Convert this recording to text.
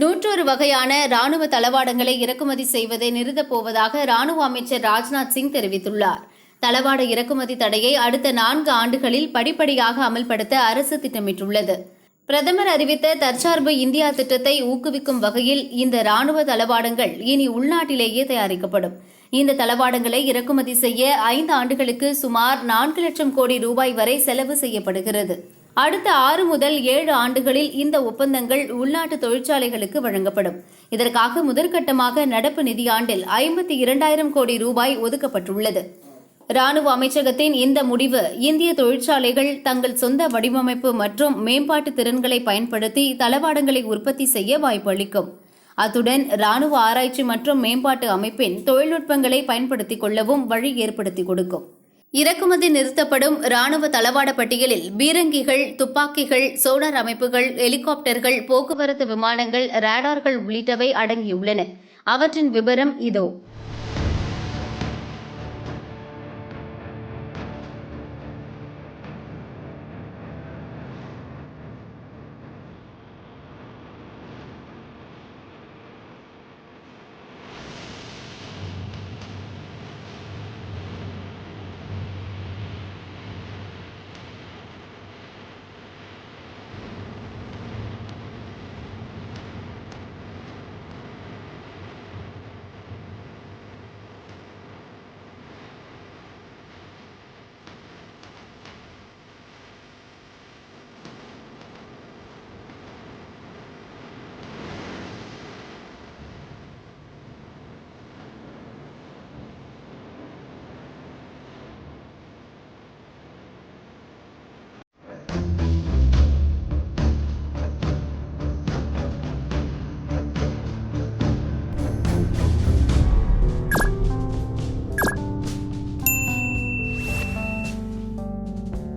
நூற்றொரு வகையான ராணுவ தளவாடங்களை இறக்குமதி செய்வதை நிறுத்தப் போவதாக ராணுவ அமைச்சர் ராஜ்நாத் சிங் தெரிவித்துள்ளார். தளவாட இறக்குமதி தடையை அடுத்த நான்கு ஆண்டுகளில் படிப்படியாக அமல்படுத்த அரசு திட்டமிட்டுள்ளது. பிரதமர் அறிவித்த தற்சார்பு இந்தியா திட்டத்தை ஊக்குவிக்கும் வகையில் இந்த ராணுவ தளவாடங்கள் இனி உள்நாட்டிலேயே தயாரிக்கப்படும். இந்த தளவாடங்களை இறக்குமதி செய்ய ஐந்து ஆண்டுகளுக்கு சுமார் நான்கு லட்சம் கோடி ரூபாய் வரை செலவு செய்யப்படுகிறது. அடுத்த ஆறு முதல் ஏழு ஆண்டுகளில் இந்த ஒப்பந்தங்கள் உள்நாட்டு தொழிற்சாலைகளுக்கு வழங்கப்படும். இதற்காக முதற்கட்டமாக நடப்பு நிதியாண்டில் ஐம்பத்தி இரண்டாயிரம் கோடி ரூபாய் ஒதுக்கப்பட்டுள்ளது. ராணுவ அமைச்சகத்தின் இந்த முடிவு இந்திய தொழிற்சாலைகள் தங்கள் சொந்த வடிவமைப்பு மற்றும் மேம்பாட்டு திறன்களை பயன்படுத்தி தளவாடங்களை உற்பத்தி செய்ய வாய்ப்பு அளிக்கும். அத்துடன் ராணுவ ஆராய்ச்சி மற்றும் மேம்பாட்டு அமைப்பின் தொழில்நுட்பங்களை பயன்படுத்திக் கொள்ளவும் வழி ஏற்படுத்தி கொடுக்கும். இறக்குமதி நிறுத்தப்படும் ராணுவ தளவாட பட்டியலில் பீரங்கிகள் துப்பாக்கிகள் சோனார் அமைப்புகள் ஹெலிகாப்டர்கள் போக்குவரத்து விமானங்கள் ரேடார்கள் உள்ளிட்டவை அடங்கியுள்ளன. அவற்றின் விவரம் இதோ.